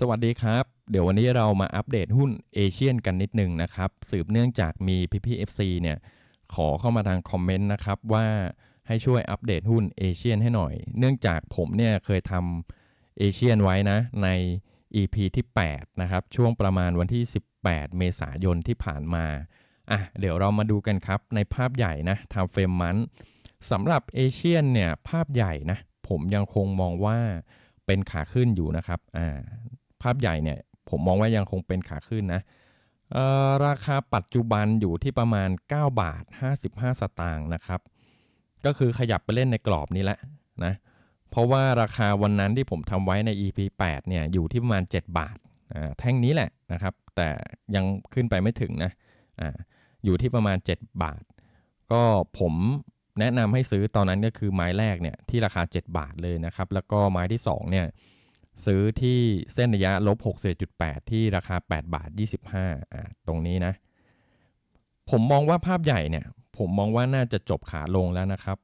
สวัสดีครับ เดี๋ยววันนี้เรามาอัปเดตหุ้นเอเชียนกันนิดหนึ่งนะครับ สืบเนื่องจากมี PPFC เนี่ยขอเข้ามาทางคอมเมนต์นะครับว่าให้ช่วยอัปเดตหุ้นเอเชียนให้หน่อย เนื่องจากผมเนี่ยเคยทำเอเชียนไว้นะใน EP ที่ 8 นะครับ ช่วงประมาณวันที่ 18 เมษายนที่ผ่านมาอะเดี๋ยวเรามาดูกันครับในภาพใหญ่นะทำเฟรมมันสำหรับเอเชียนเนี่ยภาพใหญ่นะผมยังคงมองว่าเป็นขาขึ้นอยู่นะครับอ่า ภาพใหญ่เนี่ยผมมองว่ายังคงเป็นขาขึ้นนะราคาปัจจุบันอยู่ที่ประมาณ 9 บาท 55 สตางค์นะครับ ก็คือขยับไปเล่นในกรอบนี้แหละนะเพราะว่าราคาวันนั้นที่ผมทำไว้ใน EP 8เนี่ยอยู่ที่ประมาณ 7 บาทแท่งนี้แหละนะครับ แต่ยังขึ้นไปไม่ถึงนะออยู่ที่ประมาณ 7 บาท ก็ผมแนะนำให้ซื้อตอนนั้นก็คือไม้แรกเนี่ยที่ราคา 7 บาทเลยนะครับ แล้วก็ไม้ที่2เนี่ย ซื้อที่เส้นระยะลบ6.8ที่ราคา 8 บาท 25อ่าตรงนี้นะ ผมมองว่าภาพใหญ่เนี่ย ผมมองว่าน่าจะจบขาลงแล้วนะครับ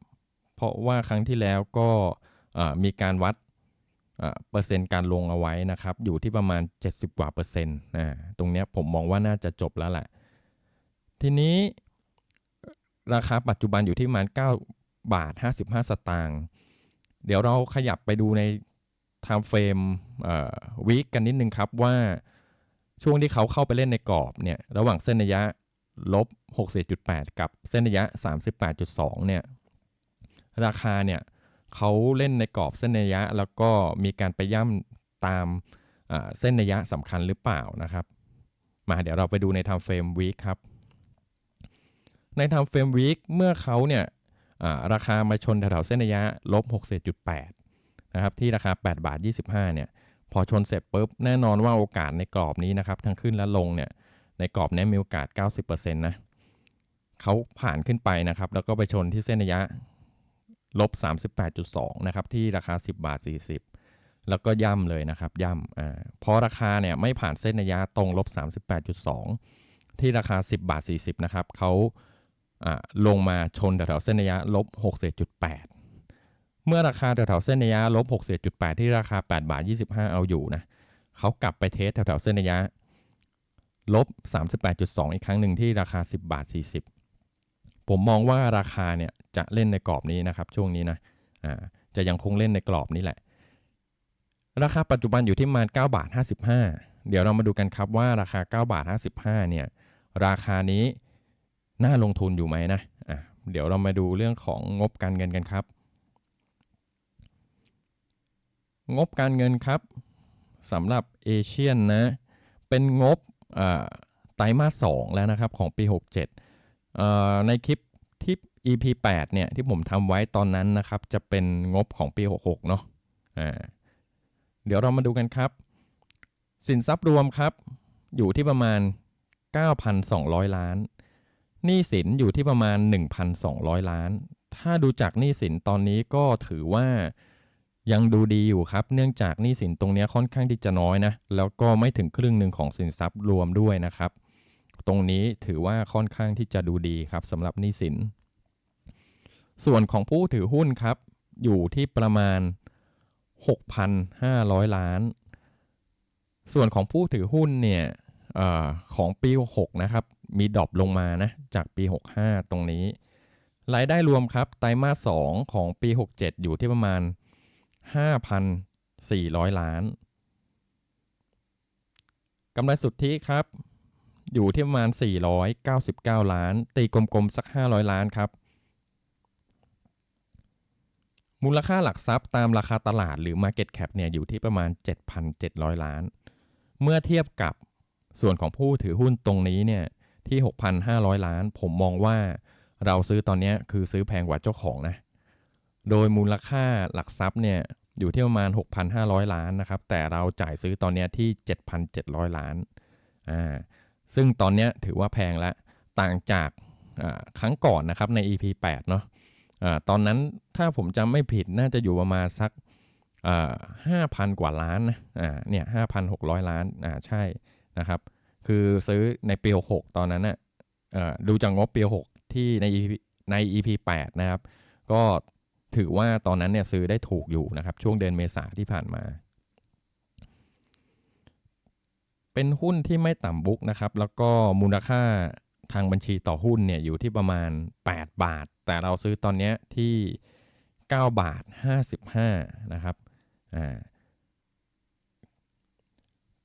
เพราะว่าครั้งที่แล้วก็มีการวัดเปอร์เซ็นต์การลงเอาไว้นะครับ อยู่ที่ประมาณ 70 กว่าเปอร์เซ็นต์อ่าตรงนี้ผมมองว่าน่าจะจบแล้วแหละทีนี้ราคาปัจจุบันอยู่ที่ประมาณ 9 บาท 55 สตางค์เดี๋ยวเราขยับไปดูใน time frame วีคกันนิดนึงครับว่าช่วงที่เขาเข้าไปเล่นในกรอบเนี่ยระหว่างเส้นระยะลบ60.8กับเส้นระยะ 38.2 เนี่ยราคาเนี่ยเขาเล่นในกรอบเส้นระยะ แล้วก็มีการไปย่ำตามเส้นระยะสำคัญหรือเปล่านะครับ มาเดี๋ยวเราไปดูใน time frame week ครับ ใน time frame week เมื่อเขาเนี่ยราคามาชนแถวๆเส้นระยะลบ60.8 นะครับที่ราคา 8 บาท 25เนี่ยพอชนเสร็จปุ๊บแน่นอนว่าโอกาสในกรอบนี้นะครับทั้งขึ้นและลงเนี่ยในกรอบนี้มีโอกาส 90%นะเขาผ่านขึ้นไปนะครับแล้วก็ไปชนที่เส้นระยะลบ 38.2นะครับที่ราคา 10 บาท 40 แล้วก็ย่ำเลยนะครับย่ำอ่าพอราคาเนี่ยไม่ผ่านเส้นระยะตรงลบ 38.2 ที่ราคา 10 บาท 40นะครับเขาอ่าลงมาชนแถวๆเส้นระยะลบ 6.8 เมื่อราคาแถวๆเส้นระยะลบ60.8ที่ราคา 8 บาท 25 เอาอยู่นะเขากลับไปเทสแถวๆเส้นระยะลบ 38.2 อีกครั้งหนึ่งที่ราคา 10 บาท 40 ผมมองว่าราคาเนี่ยจะเล่นในกรอบนี้นะครับ ช่วงนี้นะจะยังคงเล่นในกรอบนี้แหละ ราคาปัจจุบันอยู่ที่ประมาณ9บาท 55 เดี๋ยวเรามาดูกันครับว่าราคา 9 บาท 55 เนี่ยราคานี้น่าลงทุนอยู่ไหมนะะเดี๋ยวเรามาดูเรื่องของงบการเงินกันครับ งบการเงินครับสำหรับเอเชียนนะเป็นงบไตรมาส2แล้วนะครับของปี 67เอ่อในคลิปที่ EP 8เนี่ยที่ผมทำไว้ตอนนั้นนะครับ จะเป็นงบของปี 66 เนาะเดี๋ยวเรามาดูกันครับ สินทรัพย์รวมครับ อยู่ที่ประมาณ 9,200 ล้านหนี้สินอยู่ที่ประมาณ 1,200 ล้าน ถ้าดูจากหนี้สินตอนนี้ก็ถือว่า ยังดูดีอยู่ครับ เนื่องจากหนี้สินตรงนี้ค่อนข้างที่จะน้อยนะ แล้วก็ไม่ถึงครึ่งหนึ่งของสินทรัพย์รวมด้วยนะครับ ตรงนี้ถือว่าค่อนข้างที่จะดูดีครับสำหรับหนี้สิน ส่วนของผู้ถือหุ้นครับ อยู่ที่ประมาณ 6,500 ล้าน ส่วนของผู้ถือหุ้นเนี่ยอของปี 6 นะครับ มีดรอปลงมานะ จากปี 65 ตรงนี้ รายได้รวมครับ ไตรมาส 2 ของปี 67 อยู่ที่ประมาณ 5,400 ล้านกำไรสุทธิครับ อยู่ที่ประมาณ 499 ล้าน ตีกลมๆ สัก 500 ล้านครับ มูลค่าหลักทรัพย์ตามราคาตลาดหรือ Market Cap เนี่ยอยู่ที่ประมาณ 7,700 ล้าน เมื่อเทียบกับส่วนของผู้ถือหุ้นตรงนี้เนี่ยที่ 6,500 ล้าน ผมมองว่าเราซื้อตอนนี้คือซื้อแพงกว่าเจ้าของนะ โดยมูลค่าหลักทรัพย์เนี่ยอยู่ที่ประมาณ 6,500 ล้านนะครับ แต่เราจ่ายซื้อตอนนี้ที่ 7,700 ล้านอ่าซึ่งตอนนี้ถือว่าแพงละต่างจากครั้งก่อนนะครับใน EP 8เนาะอ่าตอนนั้นถ้าผมจำไม่ผิดน่าจะอยู่ประมาณสักห้าพันกว่าล้านนะอ่าเนี่ยห้าพันหกร้อยล้านอ่าใช่นะครับ คือซื้อในปี 66 ตอนนั้นนะเอ่อดูจากงบปี 6 ที่ใน EP ใน EP 8 นะครับ ก็ ถือว่าตอนนั้นเนี่ยซื้อได้ถูกอยู่นะครับ ช่วงเดือนเมษาที่ผ่านมา เป็นหุ้นที่ไม่ต่ำบุ๊กนะครับ แล้วก็มูลค่าทางบัญชีต่อหุ้นเนี่ยอยู่ที่ประมาณ 8 บาท แต่เราซื้อตอนนี้ที่ 9 บาท 55 นะครับอ่า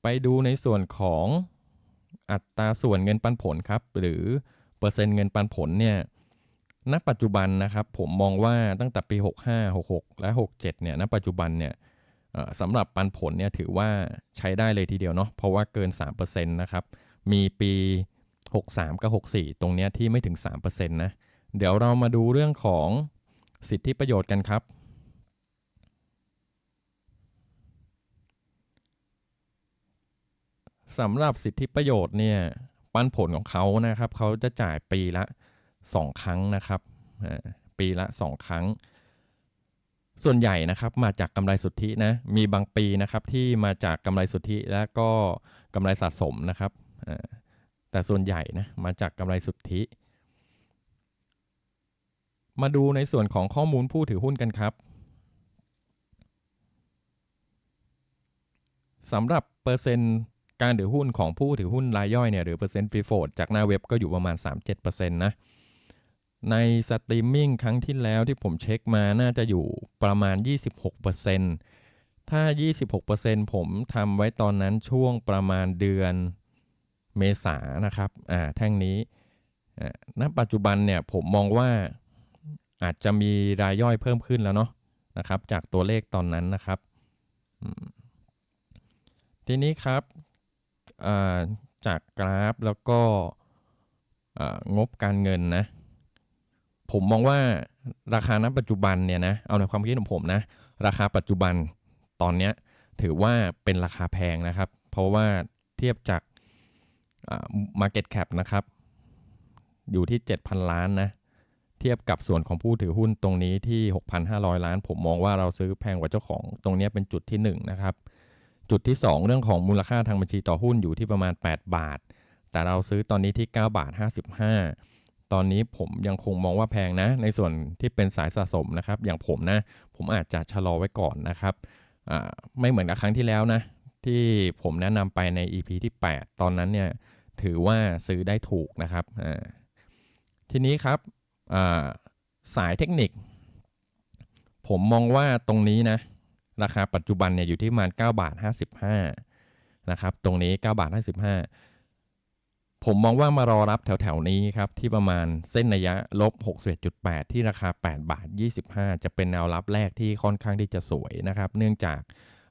ไปดูในส่วนของอัตราส่วนเงินปันผลครับ หรือเปอร์เซ็นต์เงินปันผลเนี่ย ณปัจจุบันนะครับผมมองว่าตั้งแต่ปี 65 66 และ 67 เนี่ยณปัจจุบันเนี่ยสำหรับปันผลเนี่ยถือว่าใช้ได้เลยทีเดียวเนาะเพราะว่าเกิน 3%นะครับ มีปี 63 กับ 64 ตรงเนี้ยที่ไม่ถึง 3%นะเดี๋ยวเรามาดูเรื่องของสิทธิประโยชน์กันครับ สำหรับสิทธิประโยชน์เนี่ยปันผลของเขานะครับเขาจะจ่ายปีละ 2 ครั้งนะครับปีละ 2 ครั้ง ส่วนใหญ่นะครับมาจากกำไรสุทธินะมีบางปีนะครับที่มาจากกำไรสุทธิและก็กำไรสะสมนะครับแต่ส่วนใหญ่นะมาจากกำไรสุทธิ มาดูในส่วนของข้อมูลผู้ถือหุ้นกันครับสำหรับเปอร์เซ็นต์การถือหุ้นของผู้ถือหุ้นรายย่อยเนี่ยหรือเปอร์เซ็นต์ฟรีโฟดจากหน้าเว็บก็อยู่ประมาณ 37%นะ ในสตรีมมิ่งครั้งที่แล้วที่ผมเช็คมาน่าจะอยู่ประมาณ 26%ถ้า 26%ผมทำไว้ตอนนั้นช่วงประมาณเดือนเมษานะครับอ่าแท่งนี้ณปัจจุบันเนี่ยผมมองว่าอาจจะมีรายย่อยเพิ่มขึ้นแล้วเนาะนะครับจากตัวเลขตอนนั้นนะครับ ทีนี้ครับจากกราฟแล้วก็งบการเงินนะ ผมมองว่าราคาณปัจจุบันเนี่ยนะเอาในความคิดของผมนะ ราคาปัจจุบันตอนเนี้ยถือว่าเป็นราคาแพงนะครับ เพราะว่าเทียบจากอ่า market cap นะครับ อยู่ที่ 7,000 ล้านนะ เทียบกับส่วนของผู้ถือหุ้นตรงนี้ที่ 6,500 ล้าน ผมมองว่าเราซื้อแพงกว่าเจ้าของ ตรงนี้เป็นจุดที่ 1 นะครับ จุดที่ 2 เรื่องของมูลค่าทางบัญชีต่อหุ้นอยู่ที่ประมาณ 8 บาท แต่เราซื้อตอนนี้ที่ 9 บาท 55 ตอนนี้ผมยังคงมองว่าแพงนะ ในส่วนที่เป็นสายสะสมนะครับ อย่างผมนะผมอาจจะชะลอไว้ก่อนนะครับไม่เหมือนกับครั้งที่แล้วนะ ที่ผมแนะนำไปใน EP ที่ 8 ตอนนั้นเนี่ยถือว่าซื้อได้ถูกนะครับทีนี้ครับสายเทคนิค ผมมองว่าตรงนี้นะราคาปัจจุบันเนี่ยอยู่ที่ประมาณ9บาท55นะครับตรงนี้9บาท55 ผมมองว่ามารอรับแถวๆนี้ครับ ที่ประมาณเส้นระยะลบ 61.8 ที่ราคา 8 บาท 25 จะเป็นแนวรับแรกที่ค่อนข้างที่จะสวยนะครับ เนื่องจาก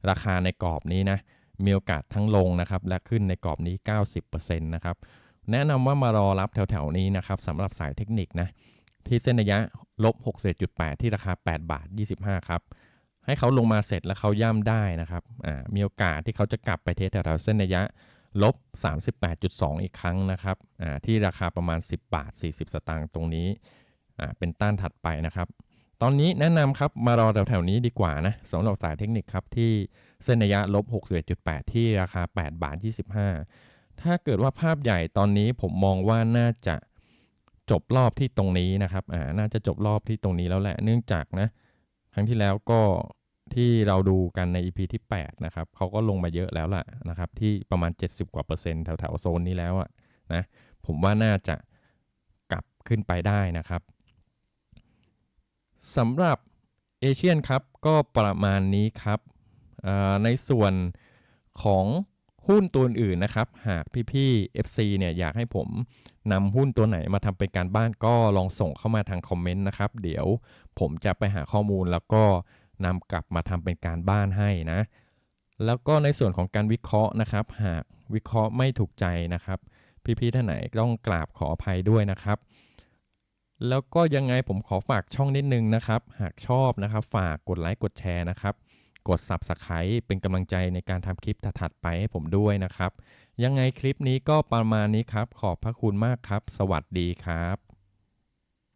ราคาในกรอบนี้นะมีโอกาสทั้งลงนะครับ และขึ้นในกรอบนี้ 90%นะครับ แนะนำว่ามารอรับแถวๆนี้นะครับสำหรับสายเทคนิคนะที่เส้นระยะลบ61.8 ที่ราคา 8 บาท 25 ครับ ให้เขาลงมาเสร็จแล้วเขาย่ำได้นะครับมีโอกาสที่เขาจะกลับไปเทสแถวๆเส้นระยะ ลบ 38.2 อีกครั้งนะครับอ่าที่ราคาประมาณ 10 บาท 40 สตางค์ตรงนี้อ่าเป็นต้านถัดไปนะครับ ตอนนี้แนะนำครับมารอแถวๆนี้ดีกว่านะสำหรับสายเทคนิคครับที่เส้นระยะลบ 61.8 ที่ราคา 8 บาท 25 ถ้าเกิดว่าภาพใหญ่ตอนนี้ผมมองว่าน่าจะจบรอบที่ตรงนี้นะครับอ่าน่าจะจบรอบที่ตรงนี้แล้วแหละเนื่องจากนะครั้งที่แล้วก็ ที่เราดูกันใน EP ที่ 8 นะครับเขาก็ลงมาเยอะแล้วล่ะนะครับ ที่ประมาณ 70 กว่าเปอร์เซ็นต์แถวๆโซนนี้แล้วอะนะผมว่าน่าจะกลับขึ้นไปได้นะครับสำหรับเอเชียนครับก็ประมาณนี้ครับในส่วนของหุ้นตัวอื่นนะครับ หากพี่ๆ FC เนี่ยอยากให้ผมนำหุ้นตัวไหนมาทำเป็นการบ้านก็ลองส่งเข้ามาทางคอมเมนต์นะครับ เดี๋ยวผมจะไปหาข้อมูลแล้วก็ นำกลับมาทำเป็นการบ้านให้นะ แล้วก็ในส่วนของการวิเคราะห์นะครับ หากวิเคราะห์ไม่ถูกใจนะครับ พี่ๆท่านไหนต้องกราบขออภัยด้วยนะครับ แล้วก็ยังไงผมขอฝากช่องนิดนึงนะครับ หากชอบนะครับ ฝากกดไลค์กดแชร์นะครับกด Subscribe เป็นกำลังใจในการทำคลิปถัดๆไปให้ผมด้วยนะครับ ยังไงคลิปนี้ก็ประมาณนี้ครับ ขอบพระคุณมากครับ สวัสดีครับ